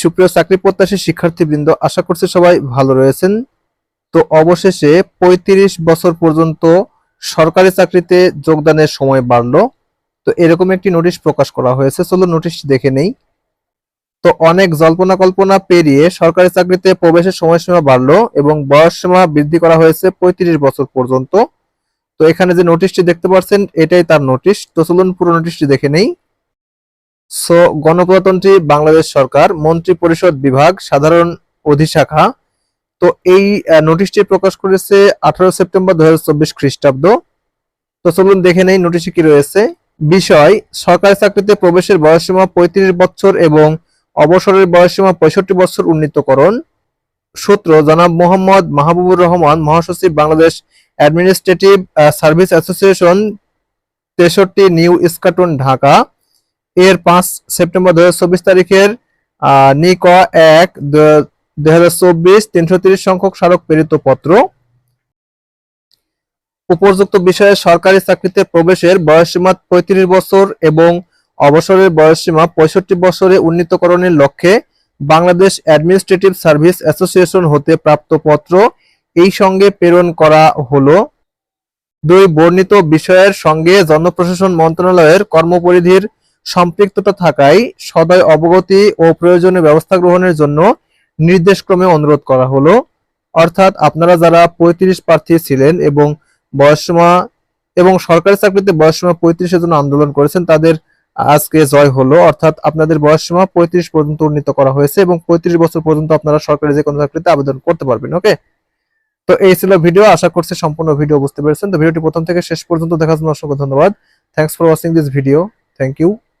সুপ্রিয় চাকরি প্রত্যাশী শিক্ষার্থীবৃন্দ, আশা করছি সবাই ভালো রয়েছেন। তো অবশেষে পঁয়ত্রিশ বছর পর্যন্ত সরকারি চাকরিতে যোগদানের সময় বাড়লো। তো এরকম একটি নোটিশ প্রকাশ করা হয়েছে চলো নোটিশটি দেখে নেই। তো অনেক জল্পনা কল্পনা পেরিয়ে সরকারি চাকরিতে প্রবেশের সময়সীমা বাড়লো এবং বয়স সীমা বৃদ্ধি করা হয়েছে পঁয়ত্রিশ বছর পর্যন্ত। তো এখানে যে নোটিশটি দেখতে পাচ্ছেন, এটাই তার নোটিশ। তো চলুন পুরো নোটিশটি দেখে নেই। সো গণপ্রজাতন্ত্রী বাংলাদেশ সরকার মন্ত্রী পরিষদ বিভাগ, সাধারণ অধিশাখা। তো এই নোটিশটি প্রকাশ করেছে আঠারো সেপ্টেম্বর দুহাজার চব্বিশ খ্রিস্টাব্দ। তো চলুন দেখে নেই নোটিশে কি রয়েছে। বিষয়, সরকারি চাকরিতে প্রবেশের বয়সসীমা পঁয়ত্রিশ বছর এবং অবসরের বয়সসীমা পঁয়ষট্টি বছর উন্নীতকরণ। সূত্র, জনাব মোহাম্মদ মাহবুবুর রহমান, মহাসচিব বাংলাদেশ অ্যাডমিনিস্ট্রেটিভ সার্ভিস অ্যাসোসিয়েশন, তেষট্টি নিউ ইস্কাটন, ঢাকা। এর পাঁচ সেপ্টেম্বর দু তারিখের নিক এক দুই হাজার চব্বিশ তিনশো সংখ্যক স্মারক প্রেরিত পত্র। উপযুক্ত বিষয়ে সরকারি চাকরিতে প্রবেশের বয়সসীমা পঁয়ত্রিশ বছর এবং অবসরের বয়সসীমা পঁয়ষট্টি বছরে উন্নীতকরণের লক্ষ্যে বাংলাদেশ অ্যাডমিনিস্ট্রেটিভ সার্ভিস অ্যাসোসিয়েশন হতে প্রাপ্ত পত্র এই সঙ্গে প্রেরণ করা হলো। দুই বর্ণিত বিষয়ের সঙ্গে জনপ্রশাসন মন্ত্রণালয়ের কর্মপরিধির সম্পৃক্ততা থাকায় সদয় অবগতি ও প্রয়োজনীয় ব্যবস্থা গ্রহণের জন্য নির্দেশক্রমে অনুরোধ করা হলো। অর্থাৎ আপনারা যারা পঁয়ত্রিশ প্রার্থী ছিলেন এবং বয়সসীমা এবং সরকারি চাকরিতে বয়সসীমা পঁয়ত্রিশের জন্য আন্দোলন করেছেন, তাদের আজকে জয় হলো। অর্থাৎ আপনাদের বয়সসীমা পঁয়ত্রিশ পর্যন্ত উন্নীত করা হয়েছে এবং পঁয়ত্রিশ বছর পর্যন্ত আপনারা সরকারি যে কোনো চাকরিতে আবেদন করতে পারবেন, ওকে? তো এই ছিল ভিডিও, আশা করছি সম্পূর্ণ ভিডিও বুঝতে পেরেছেন। তো ভিডিওটি প্রথম থেকে শেষ পর্যন্ত দেখার জন্য অসংখ্য ধন্যবাদ। Thanks for watching this video thank you